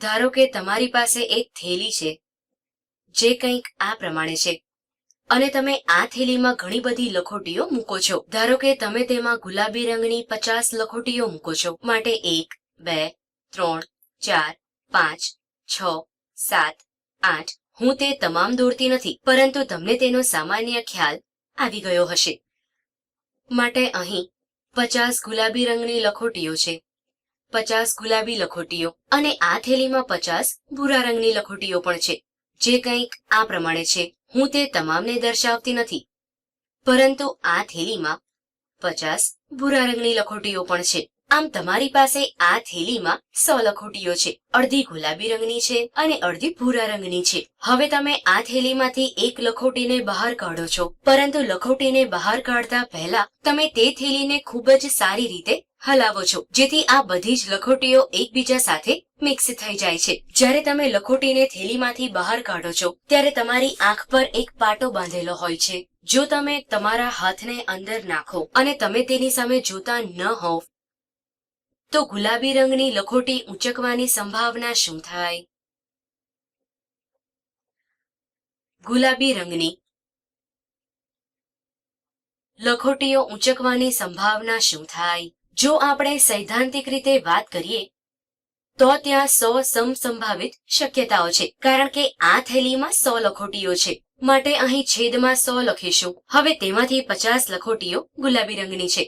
ધારો કે તમારી પાસે એક થેલી છે, જે કંઈક આ પ્રમાણે છે, અને તમે આ થેલીમાં ઘણી બધી લખોટીઓ મૂકો છો. ધારો કે તમે તેમાં ગુલાબી રંગની પચાસ લખોટીઓ મૂકો છો. માટે એક, બે, ત્રણ, ચાર, પાંચ, છ, સાત, આઠ, હું તે તમામ દોરતી નથી, પરંતુ તમને તેનો સામાન્ય ખ્યાલ આવી ગયો હશે. માટે અહીં પચાસ ગુલાબી રંગની લખોટીઓ છે. પચાસ ગુલાબી લખોટીઓ અને આ થેલીમાં પચાસ ભૂરા રંગની લખોટીઓ પણ છે, જે કંઈક આ પ્રમાણે છે. હું તે તમામને દર્શાવતી નથી. પરંતુ આ થેલીમાં પચાસ ભૂરા રંગની લખોટીઓ પણ છે. આમ તમારી પાસે આ થેલીમાં સો લખોટીઓ છે. અડધી ગુલાબી રંગની છે અને અડધી ભૂરા રંગની છે. હવે તમે આ થેલીમાંથી એક લખોટીને બહાર કાઢો છો. પરંતુ લખોટીને બહાર કાઢતા પહેલા તમે તે થેલીને ખૂબ જ સારી રીતે હલાવો છો. જેથી આ બધી જ લખોટીઓ એકબીજા સાથે મિક્સ થઈ જાય છે. જ્યારે તમે લખોટીને થેલીમાંથી બહાર કાઢો છો, ત્યારે તમારી આંખ પર એક પાટો બાંધેલો હોય છે. જો તમે તમારા હાથને અંદર નાખો અને તમે તેની સામે જોતા ન હોવ, તો ગુલાબી રંગની લખોટી ઊંચકવાની સંભાવના શું થાય? ગુલાબી રંગની લખોટીઓ ઊંચકવાની સંભાવના શું થાય? જો આપણે સૈદ્ધાંતિક રીતે વાત કરીએ, તો ત્યાં સો સમસંભાવિત શક્યતાઓ છે. કારણ કે આ થેલીમાં સો લખોટીઓ છે. માટે અહીં છેદમાં સો લખીશું. હવે તેમાંથી પચાસ લખોટીઓ ગુલાબી રંગની છે.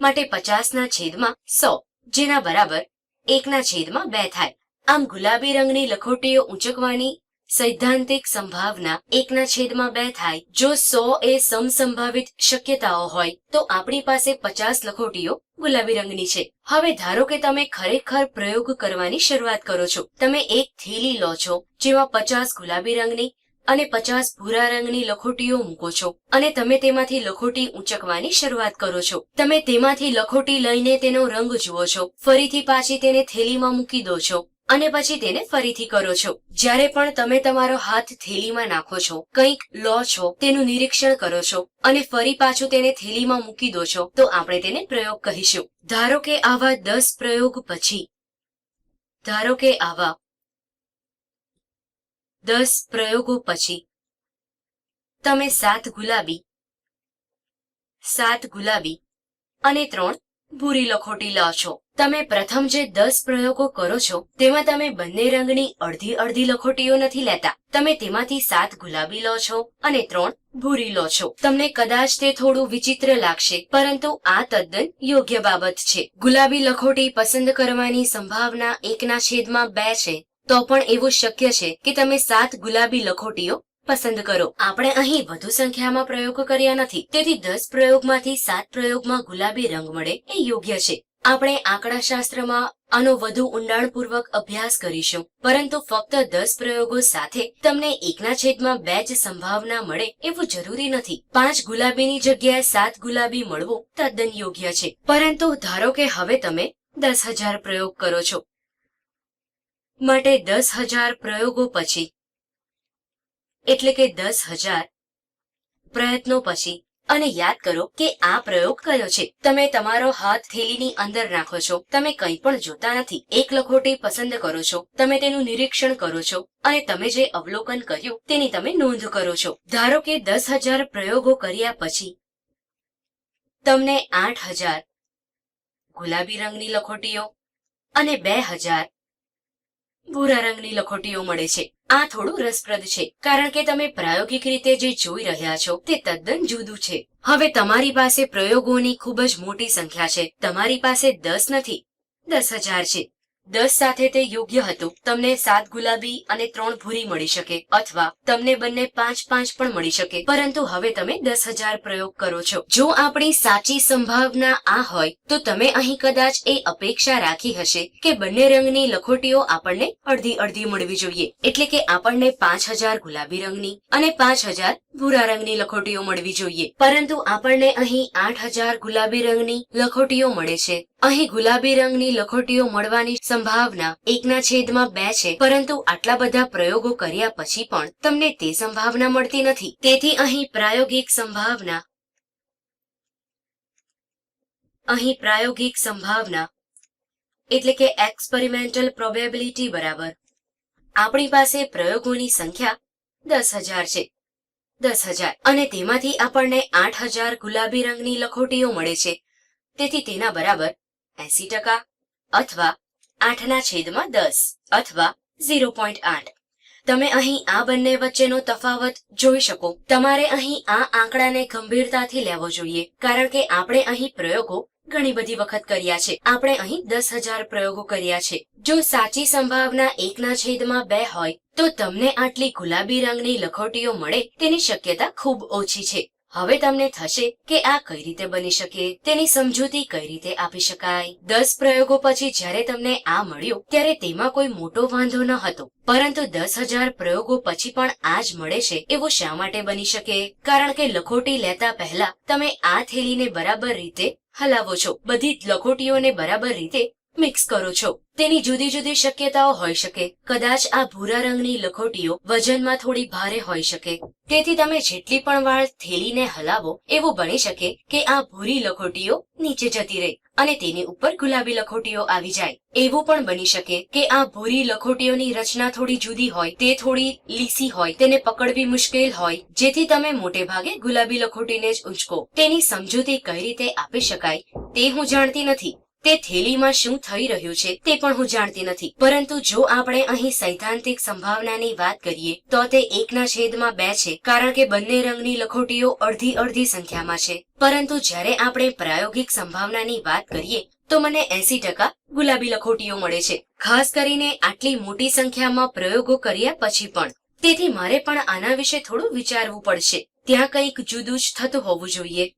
માટે પચાસના છેદમાં સો, જેના બરાબર એકના છેદમાં બે થાય. આમ ગુલાબી રંગની લખોટીઓ ઊંચકવાની સૈદ્ધાંતિક સંભાવના એકના છેદમાં બે થાય. જો સો એ સમસંભાવિત શક્યતાઓ હોય, તો આપણી પાસે પચાસ લખોટીઓ ગુલાબી રંગની છે. હવે ધારો કે તમે ખરેખર પ્રયોગ કરવાની શરૂઆત કરો છો. તમે એક થેલી લો છો, જેમાં પચાસ ગુલાબી રંગની અને પચાસ ભૂરા રંગની લખોટીઓ મૂકો છો અને તમે તેમાંથી લખોટી ઊંચકવાની શરૂઆત કરો છો. તમે તેમાંથી લખોટી લઈને તેનો રંગ જુઓ છો. ફરીથી પાછી તેને થેલીમાં મૂકી દો છો. અને પછી તેને ફરીથી કરો છો. જ્યારે પણ તમે તમારો હાથ થેલીમાં નાખો છો, કંઈક લો છો, તેનું નિરીક્ષણ કરો છો, અને ફરી પાછું તેને થેલીમાં મૂકી દો છો, તો આપણે તેને પ્રયોગ કહીશું. ધારો કે આવા દસ પ્રયોગ પછી, ધારો કે આવા દસ પ્રયોગો પછી, તમે સાત ગુલાબી સાત ગુલાબી અને ત્રણ ભૂરી લખોટી લો છો તમે પ્રથમ જે દસ પ્રયોગો કરો છો, તેમાં તમે બંને રંગની અડધી અડધી લખોટીઓ નથી લેતા. તમે તેમાંથી સાત ગુલાબી લો છો અને ત્રણ ભૂરી લો છો. તમને કદાચ તે થોડું વિચિત્ર લાગશે, પરંતુ આ તદ્દન યોગ્ય બાબત છે. ગુલાબી લખોટી પસંદ કરવાની સંભાવના એકના છેદમાં બે છે, તો પણ એવું શક્ય છે કે તમે સાત ગુલાબી લખોટીઓ પસંદ કરો. આપણે અહીં વધુ સંખ્યામાં પ્રયોગો કર્યા નથી. તેથી દસ પ્રયોગમાંથી સાત પ્રયોગમાં ગુલાબી રંગ મળે એ યોગ્ય છે. આપણે આંકડાશાસ્ત્રમાં આનો વધુ ઊંડાણપૂર્વક અભ્યાસ કરીશું. પરંતુ ફક્ત દસ પ્રયોગો સાથે તમને એકના છેદમાં બે જ સંભાવના મળે એવું જરૂરી નથી. પાંચ ગુલાબીની જગ્યાએ સાત ગુલાબી મળવું તદ્દન યોગ્ય છે. પરંતુ ધારો કે હવે તમે દસ હજાર પ્રયોગ કરો છો. માટે દસ હજાર પ્રયોગો પછી એટલે કે દસ હજાર પ્રયત્નો પછી. અને યાદ કરો કે આ પ્રયોગ કયો છે. તમે તમારો હાથ થેલીની અંદર નાખો છો. તમે કંઈ પણ જોતા નથી. એક લખોટી પસંદ કરો છો. તમે તેનું નિરીક્ષણ કરો છો. અને તમે જે અવલોકન કર્યું તેની તમે નોંધ કરો છો. ધારો કે દસ હજાર પ્રયોગો કર્યા પછી તમને આઠ હજાર ગુલાબી રંગની લખોટીઓ અને બે હજાર ભૂરા રંગની લખોટીઓ મળે છે. આ થોડું રસપ્રદ છે, કારણ કે તમે પ્રાયોગિક રીતે જે જોઈ રહ્યા છો તે તદ્દન જુદું છે. હવે તમારી પાસે પ્રયોગોની ખૂબ જ મોટી સંખ્યા છે. તમારી પાસે દસ નથી, દસ હજાર છે. દસ સાથે તે યોગ્ય હતું. તમને સાત ગુલાબી અને ત્રણ ભૂરી મળી શકે, અથવા તમને બંને પાંચ પાંચ પણ મળી શકે. પરંતુ હવે તમે દસ હજાર પ્રયોગ કરો છો. જો આપણી સાચી સંભાવના આ હોય, તો તમે અહીં કદાચ એ અપેક્ષા રાખી હશે કે બંને રંગની લખોટીઓ આપણને અડધી અડધી મળવી જોઈએ. એટલે કે આપણને પાંચ હજાર ગુલાબી રંગની અને પાંચ હજાર ભૂરા રંગની લખોટીઓ મળવી જોઈએ. પરંતુ આપણને અહીં આઠ હજાર ગુલાબી રંગની લખોટીઓ મળે છે. અહીં ગુલાબી રંગની લખોટીઓ મળવાની સંભાવના એકના છેદમાં બે છે, પરંતુ આટલા બધા પ્રયોગો કર્યા પછી પણ તમને તે સંભાવના મળતી નથી. તેથી અહીં પ્રાયોગિક સંભાવના અહીં પ્રાયોગિક સંભાવના એટલે કે એક્સપેરિમેન્ટલ પ્રોબેબિલિટી બરાબર. આપણી પાસે પ્રયોગોની સંખ્યા દસ હજાર છે. દસ હજાર. અને તેમાંથી આપણને આઠ હજાર ગુલાબી રંગની લખોટીઓ મળે છે. તેથી તેના બરાબર એસી ટકા અથવા આઠના છેદમાં દસ અથવા ઝીરો પોઈન્ટ આઠ. તમે અહીં આ બંને વચ્ચેનો તફાવત જોઈ શકો. તમારે અહીં આ આંકડાને ગંભીરતાથી લેવો જોઈએ, કારણ કે આપણે અહીં પ્રયોગો ઘણી બધી વખત કર્યા છે. આપણે અહીં દસ હજાર પ્રયોગો કર્યા છે. જો સાચી સંભાવના એકના છેદમાં બે હોય, તો તમને આટલી ગુલાબી રંગની લખોટીઓ મળે તેની શક્યતા ખૂબ ઓછી છે. હવે તમને થશે કે આ કઈ રીતે બની શકે, તેની સમજૂતી કઈ રીતે આપી શકાય. દસ પ્રયોગો પછી જ્યારે તમને આ મળ્યું, ત્યારે તેમાં કોઈ મોટો વાંધો ન હતો. પરંતુ દસ હજાર પ્રયોગો પછી પણ આ જ મળે છે, એવું શા માટે બની શકે? કારણ કે લખોટી લેતા પહેલા તમે આ થેલીને બરાબર રીતે હલાવો છો. બધી જ લખોટીઓને બરાબર રીતે મિક્સ કરો છો. તેની જુદી જુદી શક્યતાઓ હોઈ શકે. કદાચ આ ભૂરા રંગની લખોટીઓ વજનમાં થોડી ભારે હોઈ શકે. તેથી તમે જેટલી પણ વાળ થેલીને હલાવો, એવું બની શકે કે આ ભૂરી લખોટીઓ નીચે જતી રહે અને તેની ઉપર ગુલાબી લખોટીઓ આવી જાય. એવું પણ બની શકે કે આ ભૂરી લખોટીઓની રચના થોડી જુદી હોય, તે થોડી લીસી હોય, તેને પકડવી મુશ્કેલ હોય. જેથી તમે મોટે ભાગે ગુલાબી લખોટીને જ ઉંચકો તેની સમજૂતી કઈ રીતે આપી શકાય, તે હું જાણતી નથી. તે થેલીમાં શું થઈ રહ્યું છે તે પણ હું જાણતી નથી. પરંતુ જો આપણે અહીં સૈદ્ધાંતિક સંભાવનાની વાત કરીએ, તો તે એકના છેદમાં બે છે, કારણ કે બંને રંગની લખોટીઓ અડધી અડધી સંખ્યામાં છે. પરંતુ જ્યારે આપણે પ્રાયોગિક સંભાવનાની વાત કરીએ, તો મને એસી ટકા ગુલાબી લખોટીઓ મળે છે. ખાસ કરીને આટલી મોટી સંખ્યામાં પ્રયોગો કર્યા પછી પણ. તેથી મારે પણ આના વિશે થોડું વિચારવું પડશે. ત્યાં કંઈક જુદું જ થતું હોવું જોઈએ.